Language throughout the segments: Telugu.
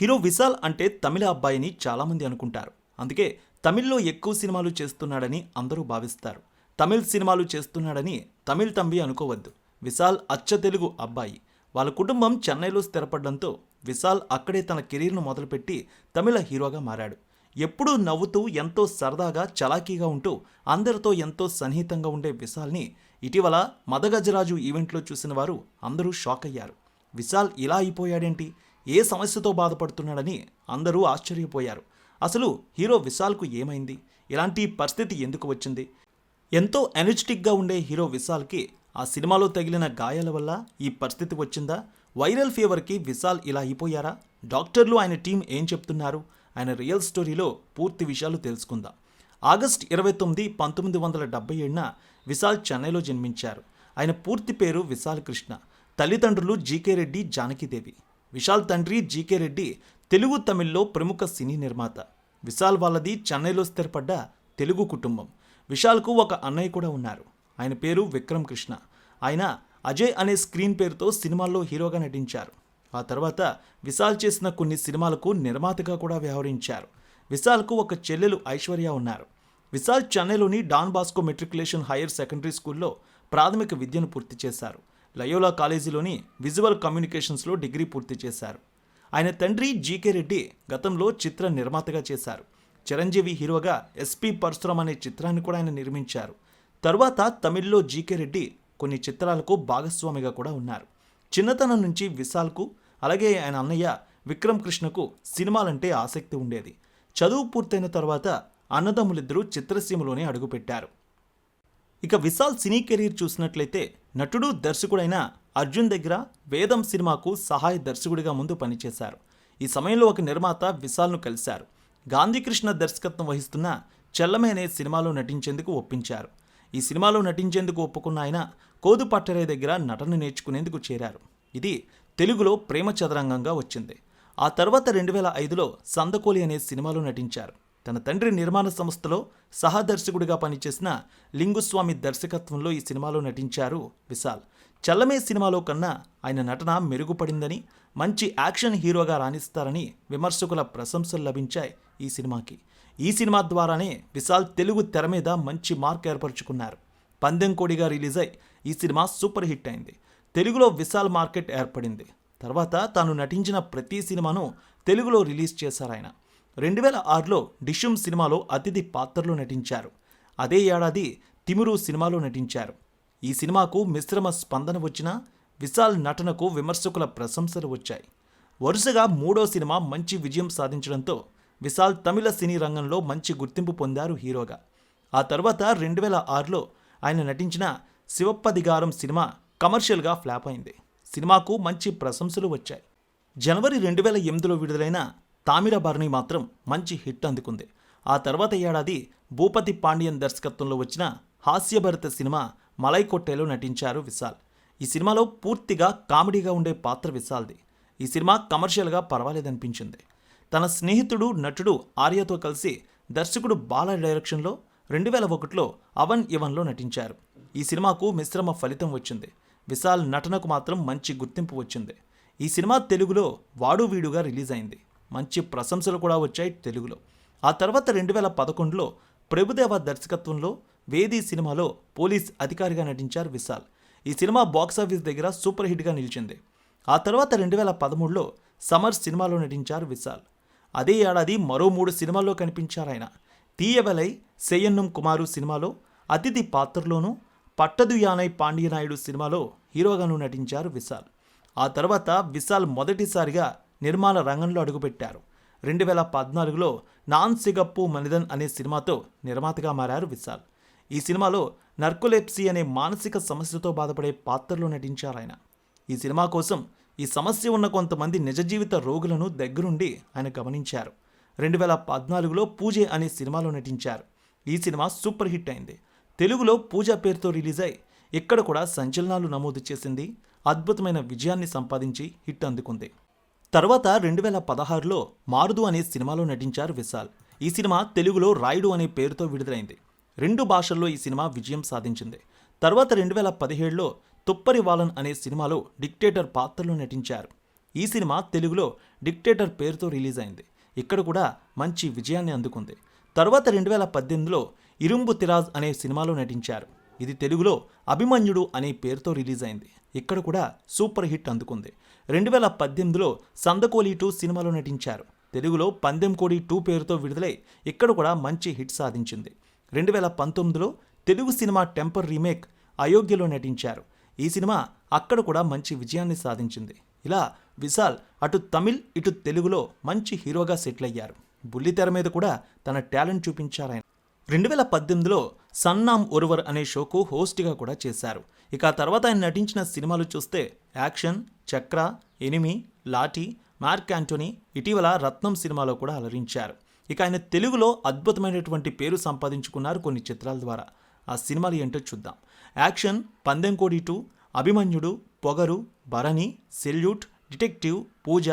హీరో విశాల్ అంటే తమిళ అబ్బాయిని చాలామంది అనుకుంటారు. అందుకే తమిళ్ళో ఎక్కువ సినిమాలు చేస్తున్నాడని అందరూ భావిస్తారు. తమిళ్ సినిమాలు చేస్తున్నాడని తమిళ్ తంబి అనుకోవద్దు. విశాల్ అచ్చ తెలుగు అబ్బాయి. వాళ్ళ కుటుంబం చెన్నైలో స్థిరపడడంతో విశాల్ అక్కడే తన కెరీర్ను మొదలుపెట్టి తమిళ హీరోగా మారాడు. ఎప్పుడూ నవ్వుతూ ఎంతో సరదాగా చలాకీగా ఉంటూ అందరితో ఎంతో సన్నిహితంగా ఉండే విశాల్ని ఇటీవల మదగజరాజు ఈవెంట్లో చూసిన వారు అందరూ షాక్ అయ్యారు. విశాల్ ఇలా అయిపోయాడేంటి? ఏ సమస్యతో బాధపడుతున్నాడని అందరూ ఆశ్చర్యపోయారు. అసలు హీరో విశాల్కు ఏమైంది? ఇలాంటి పరిస్థితి ఎందుకు వచ్చింది? ఎంతో ఎనర్జెటిక్గా ఉండే హీరో విశాల్కి ఆ సినిమాలో తగిలిన గాయాల వల్ల ఈ పరిస్థితి వచ్చిందా? వైరల్ ఫీవర్కి విశాల్ ఇలా అయిపోయారా? డాక్టర్లు ఆయన టీం ఏం చెప్తున్నారు? ఆయన రియల్ స్టోరీలో పూర్తి విషయాలు తెలుసుకుందాం. ఆగస్ట్ ఇరవై తొమ్మిది పంతొమ్మిది వందల డెబ్బై ఏడున విశాల్ చెన్నైలో జన్మించారు. ఆయన పూర్తి పేరు విశాల్ కృష్ణ. తల్లిదండ్రులు జీకే రెడ్డి జానకిదేవి. విశాల్ తండ్రి జీకే రెడ్డి తెలుగు తమిళ్ళో ప్రముఖ సినీ నిర్మాత. విశాల్ వాళ్ళది చెన్నైలో స్థిరపడ్డ తెలుగు కుటుంబం. విశాల్కు ఒక అన్నయ్య కూడా ఉన్నారు. ఆయన పేరు విక్రమ్ కృష్ణ. ఆయన అజయ్ అనే స్క్రీన్ పేరుతో సినిమాల్లో హీరోగా నటించారు. ఆ తర్వాత విశాల్ చేసిన కొన్ని సినిమాలకు నిర్మాతగా కూడా వ్యవహరించారు. విశాల్కు ఒక చెల్లెలు ఐశ్వర్య ఉన్నారు. విశాల్ చెన్నైలోని Don Bosco matriculation higher secondary స్కూల్లో ప్రాథమిక విద్యను పూర్తి చేశారు. లయోలా కాలేజీలోని విజువల్ కమ్యూనికేషన్స్లో డిగ్రీ పూర్తి చేశారు. ఆయన తండ్రి జీకే రెడ్డి గతంలో చిత్ర నిర్మాతగా చేశారు. చిరంజీవి హీరోగా ఎస్పి పరశురామ్ అనే చిత్రాన్ని కూడా ఆయన నిర్మించారు. తర్వాత తమిళ్ళో జీకే రెడ్డి కొన్ని చిత్రాలకు భాగస్వామిగా కూడా ఉన్నారు. చిన్నతనం నుంచి విశాల్కు అలాగే ఆయన అన్నయ్య విక్రమ్ కృష్ణకు సినిమాలంటే ఆసక్తి ఉండేది. చదువు పూర్తయిన తర్వాత అన్నదమ్ములిద్దరూ చిత్రసీమలోనే అడుగుపెట్టారు. ఇక విశాల్ సినీ కెరీర్ చూసినట్లయితే నటుడు దర్శకుడైన అర్జున్ దగ్గర వేదం సినిమాకు సహాయ దర్శకుడిగా ముందు పనిచేశారు. ఈ సమయంలో ఒక నిర్మాత విశాల్ను కలిశారు. గాంధీకృష్ణ దర్శకత్వం వహిస్తున్న చెల్లమే అనే సినిమాలో నటించేందుకు ఒప్పించారు. ఈ సినిమాలో నటించేందుకు ఒప్పుకున్న ఆయన కోదుపట్టరే దగ్గర నటన నేర్చుకునేందుకు చేరారు. ఇది తెలుగులో ప్రేమ చదరంగంగా వచ్చింది. ఆ తర్వాత రెండు వేల ఐదులో సందకోలి అనే సినిమాలో నటించారు. తన తండ్రి నిర్మాణ సంస్థలో సహదర్శకుడిగా పనిచేసిన లింగుస్వామి దర్శకత్వంలో ఈ సినిమాలో నటించారు విశాల్. చల్లమే సినిమాలో కన్నా ఆయన నటన మెరుగుపడిందని మంచి యాక్షన్ హీరోగా రాణిస్తారని విమర్శకుల ప్రశంసలు లభించాయి ఈ సినిమాకి. ఈ సినిమా ద్వారానే విశాల్ తెలుగు తెర మీద మంచి మార్క్ ఏర్పరచుకున్నారు. పందెంకోడిగా రిలీజ్ అయి ఈ సినిమా సూపర్ హిట్ అయింది. తెలుగులో విశాల్ మార్కెట్ ఏర్పడింది. తర్వాత తాను నటించిన ప్రతి సినిమాను తెలుగులో రిలీజ్ చేశారు ఆయన. రెండు వేల ఆరులో డిషుమ్ సినిమాలో అతిథి పాత్రలో నటించారు. అదే ఏడాది తిమురు సినిమాలో నటించారు. ఈ సినిమాకు మిశ్రమ స్పందన వచ్చినా విశాల్ నటనకు విమర్శకుల ప్రశంసలు వచ్చాయి. వరుసగా మూడో సినిమా మంచి విజయం సాధించడంతో విశాల్ తమిళ సినీ రంగంలో మంచి గుర్తింపు పొందారు హీరోగా. ఆ తర్వాత రెండు వేల ఆరులో ఆయన నటించిన శివప్పదిగారం సినిమా కమర్షియల్గా ఫ్లాప్ అయింది. సినిమాకు మంచి ప్రశంసలు వచ్చాయి. జనవరి రెండు వేల ఎనిమిదిలో విడుదలైన తామిరబర్ణి మాత్రం మంచి హిట్ అందుకుంది. ఆ తర్వాత ఏడాది భూపతి పాండియన్ దర్శకత్వంలో వచ్చిన హాస్యభరిత సినిమా మలై కొట్టేలో నటించారు విశాల్. ఈ సినిమాలో పూర్తిగా కామెడీగా ఉండే పాత్ర విశాల్ది. ఈ సినిమా కమర్షియల్గా పర్వాలేదనిపించింది. తన స్నేహితుడు నటుడు ఆర్యతో కలిసి దర్శకుడు బాల డైరెక్షన్లో రెండు వేల ఒకటిలో అవన్ ఇవన్లో నటించారు. ఈ సినిమాకు మిశ్రమ ఫలితం వచ్చింది. విశాల్ నటనకు మాత్రం మంచి గుర్తింపు వచ్చింది. ఈ సినిమా తెలుగులో వాడు వీడుగా రిలీజ్ అయింది మంచి ప్రశంసలు కూడా వచ్చాయి తెలుగులో. ఆ తర్వాత రెండు వేల పదకొండులో ప్రభుదేవ దర్శకత్వంలో వేది సినిమాలో పోలీస్ అధికారిగా నటించారు విశాల్. ఈ సినిమా బాక్సాఫీస్ దగ్గర సూపర్ హిట్గా నిలిచింది. ఆ తర్వాత రెండు వేల పదమూడులో సమర్ సినిమాలో నటించారు విశాల్. అదే ఏడాది మరో మూడు సినిమాల్లో కనిపించారు ఆయన. తీయవలై సెయ్యన్నం కుమారు సినిమాలో అతిథి పాత్రలోనూ పట్టదు యానై పాండ్యనాయుడు సినిమాలో హీరోగాను నటించారు విశాల్. ఆ తర్వాత విశాల్ మొదటిసారిగా నిర్మాణ రంగంలో అడుగుపెట్టారు. రెండు వేల పద్నాలుగులో నాన్ సిగప్పు మనిదన్ అనే సినిమాతో నిర్మాతగా మారారు విశాల్. ఈ సినిమాలో నర్కోలెప్సీ అనే మానసిక సమస్యతో బాధపడే పాత్రలో నటించారు ఆయన. ఈ సినిమా కోసం ఈ సమస్య ఉన్న కొంతమంది నిజ జీవిత రోగులను దగ్గరుండి ఆయన గమనించారు. రెండు వేల పద్నాలుగులో పూజే అనే సినిమాలో నటించారు. ఈ సినిమా సూపర్ హిట్ అయింది. తెలుగులో పూజ పేరుతో రిలీజ్ అయి ఇక్కడ కూడా సంచలనాలు నమోదు చేసింది అద్భుతమైన విజయాన్ని సంపాదించి హిట్ అందుకుంది. తర్వాత రెండు వేల పదహారులో మారుదు అనే సినిమాలో నటించారు విశాల్. ఈ సినిమా తెలుగులో రాయుడు అనే పేరుతో విడుదలైంది. రెండు భాషల్లో ఈ సినిమా విజయం సాధించింది. తర్వాత రెండు వేల పదిహేడులో తుప్పరి వాలన్ అనే సినిమాలో డిక్టేటర్ పాత్రలో నటించారు. ఈ సినిమా తెలుగులో డిక్టేటర్ పేరుతో రిలీజ్ అయింది ఇక్కడ కూడా మంచి విజయాన్ని అందుకుంది. తర్వాత రెండు వేల పద్దెనిమిదిలో ఇరుంబు తిరాజ్ అనే సినిమాలో నటించారు. ఇది తెలుగులో అభిమన్యుడు అనే పేరుతో రిలీజ్ అయింది ఇక్కడ కూడా సూపర్ హిట్ అందుకుంది. రెండు వేల పద్దెనిమిదిలో సందకోలి టూ సినిమాలో నటించారు. తెలుగులో పందెం కోడి టూ పేరుతో విడుదలై ఇక్కడ కూడా మంచి హిట్ సాధించింది. రెండు వేల పంతొమ్మిదిలో తెలుగు సినిమా టెంపర్ రీమేక్ అయోగ్యలో నటించారు. ఈ సినిమా అక్కడ కూడా మంచి విజయాన్ని సాధించింది. ఇలా విశాల్ అటు తమిళ్ ఇటు తెలుగులో మంచి హీరోగా సెటిల్ అయ్యారు. బుల్లితెర మీద కూడా తన టాలెంట్ చూపించారు ఆయన రెండు వేల పద్దెనిమిదిలో సన్నామ్ ఒరువర్ అనే షోకు హోస్ట్గా కూడా చేశారు. ఇక ఆ తర్వాత ఆయన నటించిన సినిమాలు చూస్తే Action Chakra Enemy Laththi Mark Antony ఇటీవల రత్నం సినిమాలో కూడా అలరించారు. ఇక ఆయన తెలుగులో అద్భుతమైనటువంటి పేరు సంపాదించుకున్నారు కొన్ని చిత్రాల ద్వారా. ఆ సినిమాలు ఏంటో చూద్దాం. యాక్షన్ పందెంకోడి టూ అభిమన్యుడు పొగరు భరణి సెల్యూట్ డిటెక్టివ్ పూజ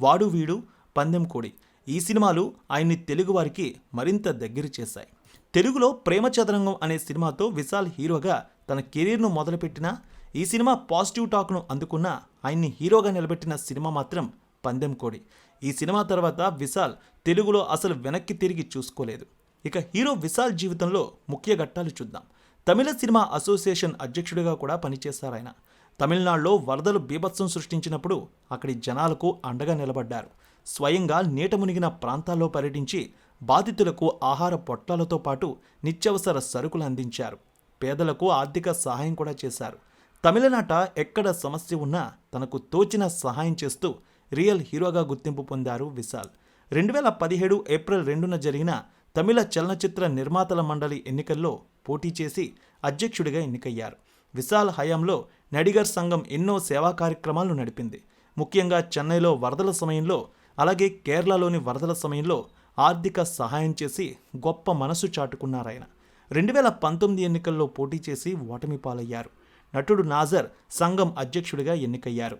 వాడు వీడు పందెంకోడి ఈ సినిమాలు ఆయన్ని తెలుగువారికి మరింత దగ్గర చేశాయి. తెలుగులో ప్రేమ చదరంగం అనే సినిమాతో విశాల్ హీరోగా తన కెరీర్ను మొదలుపెట్టిన ఈ సినిమా పాజిటివ్ టాక్ను అందుకున్న ఆయన్ని హీరోగా నిలబెట్టిన సినిమా మాత్రం పందెం కోడి. ఈ సినిమా తర్వాత విశాల్ తెలుగులో అసలు వెనక్కి తిరిగి చూసుకోలేదు. ఇక హీరో విశాల్ జీవితంలో ముఖ్య ఘట్టాలు చూద్దాం. తమిళ సినిమా అసోసియేషన్ అధ్యక్షుడిగా కూడా పనిచేశారు ఆయన. తమిళనాడులో వరదలు బీభత్సం సృష్టించినప్పుడు అక్కడి జనాలకు అండగా నిలబడ్డారు. స్వయంగా నీట మునిగిన ప్రాంతాల్లో పర్యటించి బాధితులకు ఆహార పొట్లాలతో పాటు నిత్యావసర సరుకులు అందించారు. పేదలకు ఆర్థిక సహాయం కూడా చేశారు. తమిళనాట ఎక్కడ సమస్య ఉన్నా తనకు తోచిన సహాయం చేస్తూ రియల్ హీరోగా గుర్తింపు పొందారు విశాల్. రెండు వేల పదిహేడు ఏప్రిల్ రెండున జరిగిన తమిళ చలనచిత్ర నిర్మాతల మండలి ఎన్నికల్లో పోటీ చేసి అధ్యక్షుడిగా ఎన్నికయ్యారు. విశాల్ హయాంలో నడిగర్ సంఘం ఎన్నో సేవా కార్యక్రమాలు నడిపింది. ముఖ్యంగా చెన్నైలో వరదల సమయంలో అలాగే కేరళలోని వరదల సమయంలో ఆర్థిక సహాయం చేసి గొప్ప మనసు చాటుకున్నారాయన. రెండు వేల పంతొమ్మిది ఎన్నికల్లో పోటీ చేసి ఓటమి పాలయ్యారు. నటుడు నాజర్ సంఘం అధ్యక్షుడిగా ఎన్నికయ్యారు.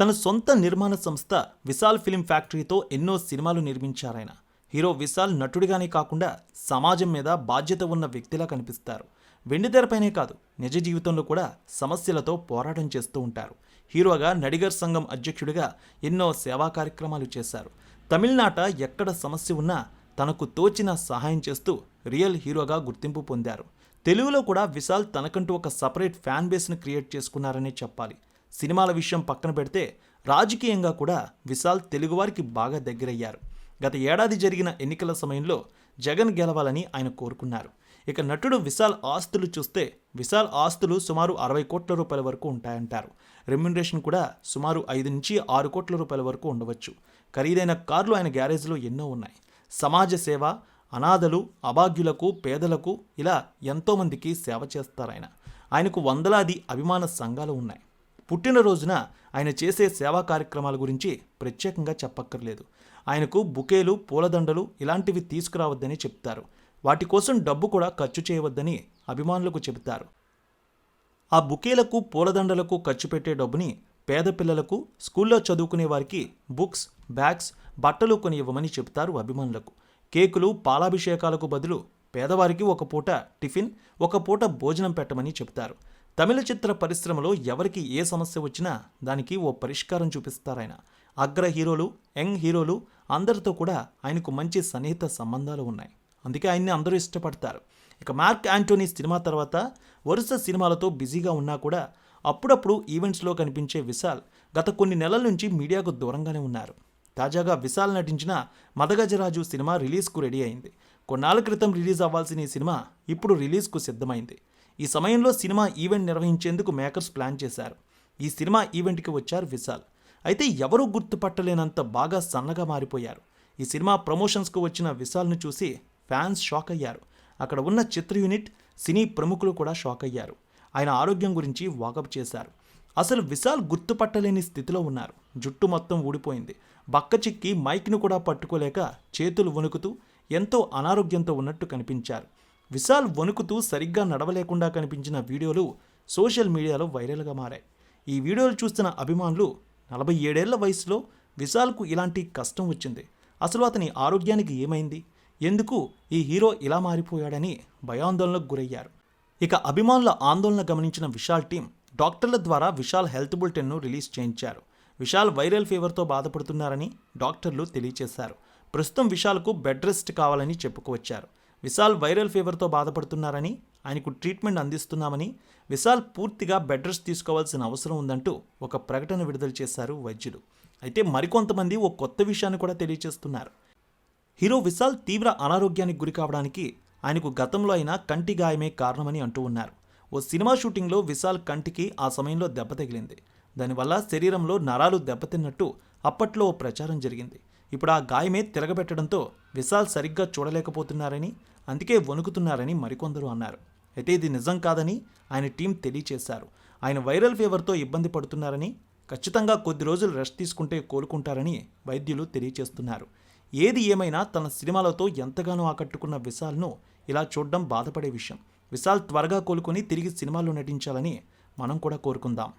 తన సొంత నిర్మాణ సంస్థ విశాల్ ఫిలిం ఫ్యాక్టరీతో ఎన్నో సినిమాలు నిర్మించారాయన. హీరో విశాల్ నటుడిగానే కాకుండా సమాజం మీద బాధ్యత ఉన్న వ్యక్తిలా కనిపిస్తారు. వెండితెరపైనే కాదు నిజ జీవితంలో కూడా సమస్యలతో పోరాటం చేస్తూ ఉంటారు. హీరోగా నడిగర్ సంఘం అధ్యక్షుడిగా ఎన్నో సేవా కార్యక్రమాలు చేశారు. తమిళనాట ఎక్కడ సమస్య ఉన్నా తనకు తోచిన సహాయం చేస్తూ రియల్ హీరోగా గుర్తింపు పొందారు. తెలుగులో కూడా విశాల్ తనకంటూ ఒక సపరేట్ ఫ్యాన్ బేస్ను క్రియేట్ చేసుకున్నారనే చెప్పాలి. సినిమాల విషయం పక్కన పెడితే రాజకీయంగా కూడా విశాల్ తెలుగువారికి బాగా దగ్గరయ్యారు. గత ఏడాది జరిగిన ఎన్నికల సమయంలో జగన్ గెలవాలని ఆయన కోరుకున్నారు. ఇక నటుడు విశాల్ ఆస్తులు చూస్తే విశాల్ ఆస్తులు సుమారు అరవై కోట్ల రూపాయల వరకు ఉంటాయంటారు. రెమ్యునరేషన్ కూడా సుమారు ఐదు నుంచి ఆరు కోట్ల రూపాయల వరకు ఉండవచ్చు. ఖరీదైన కార్లు ఆయన గ్యారేజ్లో ఎన్నో ఉన్నాయి. సమాజ సేవ అనాథలు అభాగ్యులకు పేదలకు ఇలా ఎంతోమందికి సేవ చేస్తారు ఆయన. ఆయనకు వందలాది అభిమాన సంఘాలు ఉన్నాయి. పుట్టినరోజున ఆయన చేసే సేవా కార్యక్రమాల గురించి ప్రత్యేకంగా చెప్పక్కర్లేదు. ఆయనకు బుకేలు పూలదండలు ఇలాంటివి తీసుకురావద్దని చెప్తారు. వాటి కోసం డబ్బు కూడా ఖర్చు చేయవద్దని అభిమానులకు చెబుతారు. ఆ బుకేలకు పూలదండలకు ఖర్చు పెట్టే డబ్బుని పేద పిల్లలకు స్కూల్లో చదువుకునే వారికి బుక్స్ బ్యాగ్స్ బట్టలు కొని ఇవ్వమని చెబుతారు అభిమానులకు. కేకులు పాలాభిషేకాలకు బదులు పేదవారికి ఒక పూట టిఫిన్ ఒక పూట భోజనం పెట్టమని చెబుతారు. తమిళ చిత్ర పరిశ్రమలో ఎవరికి ఏ సమస్య వచ్చినా దానికి ఓ పరిష్కారం చూపిస్తారాయన అగ్ర హీరోలు యంగ్ హీరోలు అందరితో కూడా ఆయనకు మంచి సన్నిహిత సంబంధాలు ఉన్నాయి. అందుకే ఆయన్ని అందరూ ఇష్టపడతారు. ఇక మార్క్ యాంటోనీ సినిమా తర్వాత వరుస సినిమాలతో బిజీగా ఉన్నా కూడా అప్పుడప్పుడు ఈవెంట్స్లో కనిపించే విశాల్ గత కొన్ని నెలల నుంచి మీడియాకు దూరంగానే ఉన్నారు. తాజాగా విశాల్ నటించిన మదగజరాజు సినిమా రిలీజ్కు రెడీ అయింది. కొన్నాళ్ళ క్రితం రిలీజ్ అవ్వాల్సిన ఈ సినిమా ఇప్పుడు రిలీజ్కు సిద్ధమైంది. ఈ సమయంలో సినిమా ఈవెంట్ నిర్వహించేందుకు మేకర్స్ ప్లాన్ చేశారు. ఈ సినిమా ఈవెంట్కి వచ్చారు విశాల్. అయితే ఎవరూ గుర్తుపట్టలేనంత బాగా సన్నగా మారిపోయారు. ఈ సినిమా ప్రమోషన్స్కు వచ్చిన విశాల్ను చూసి ఫ్యాన్స్ షాక్ అయ్యారు. అక్కడ ఉన్న చిత్ర యూనిట్ సినీ ప్రముఖులు కూడా షాక్ అయ్యారు. ఆయన ఆరోగ్యం గురించి వాకప్ చేశారు. అసలు విశాల్ గుర్తుపట్టలేని స్థితిలో ఉన్నారు. జుట్టు మొత్తం ఊడిపోయింది. బక్క చిక్కి మైక్ను కూడా పట్టుకోలేక చేతులు వణుకుతూ ఎంతో అనారోగ్యంతో ఉన్నట్టు కనిపించారు. విశాల్ వణుకుతూ సరిగ్గా నడవలేకుండా కనిపించిన వీడియోలు సోషల్ మీడియాలో వైరల్గా మారాయి. ఈ వీడియోలు చూస్తున్న అభిమానులు నలభై ఏడేళ్ళ వయసులో విశాల్కు ఇలాంటి కష్టం వచ్చింది. అసలు అతని ఆరోగ్యానికి ఏమైంది? ఎందుకు ఈ హీరో ఇలా మారిపోయాడని భయాందోళనకు గురయ్యారు. ఇక అభిమానుల ఆందోళన గమనించిన విశాల్ టీం డాక్టర్ల ద్వారా విశాల్ హెల్త్ బులెటిన్ను రిలీజ్ చేయించారు. విశాల్ వైరల్ ఫీవర్తో బాధపడుతున్నారని డాక్టర్లు తెలియజేశారు. ప్రస్తుతం విశాల్కు బెడ్ రెస్ట్ కావాలని చెప్పుకువచ్చారు. విశాల్ వైరల్ ఫీవర్తో బాధపడుతున్నారని ఆయనకు ట్రీట్మెంట్ అందిస్తున్నామని విశాల్ పూర్తిగా బెడ్ రెస్ట్ తీసుకోవాల్సిన అవసరం ఉందంటూ ఒక ప్రకటన విడుదల చేశారు వైద్యులు. అయితే మరికొంతమంది ఓ కొత్త విషయాన్ని కూడా తెలియజేస్తున్నారు. హీరో విశాల్ తీవ్ర అనారోగ్యానికి గురి కావడానికి ఆయనకు గతంలో అయిన కంటి గాయమే కారణమని అంటూ ఉన్నారు. ఓ సినిమా షూటింగ్లో విశాల్ కంటికి ఆ సమయంలో దెబ్బ తగిలింది. దానివల్ల శరీరంలో నరాలు దెబ్బతిన్నట్టు అప్పట్లో ఓ ప్రచారం జరిగింది. ఇప్పుడు ఆ గాయమే తిరగబెట్టడంతో విశాల్ సరిగ్గా చూడలేకపోతున్నారని అందుకే వణుకుతున్నారని మరికొందరు అన్నారు. అయితే ఇది నిజం కాదని ఆయన టీం తెలియచేశారు. ఆయన వైరల్ ఫీవర్తో ఇబ్బంది పడుతున్నారని ఖచ్చితంగా కొద్ది రోజులు రెస్ట్ తీసుకుంటే కోలుకుంటారని వైద్యులు తెలియచేస్తున్నారు. ఏది ఏమైనా తన సినిమాలతో ఎంతగానో ఆకట్టుకున్న విశాల్ను ఇలా చూడడం బాధపడే విషయం. విశాల్ త్వరగా కోలుకొని తిరిగి సినిమాల్లో నటించాలని మనం కూడా కోరుకుందాం.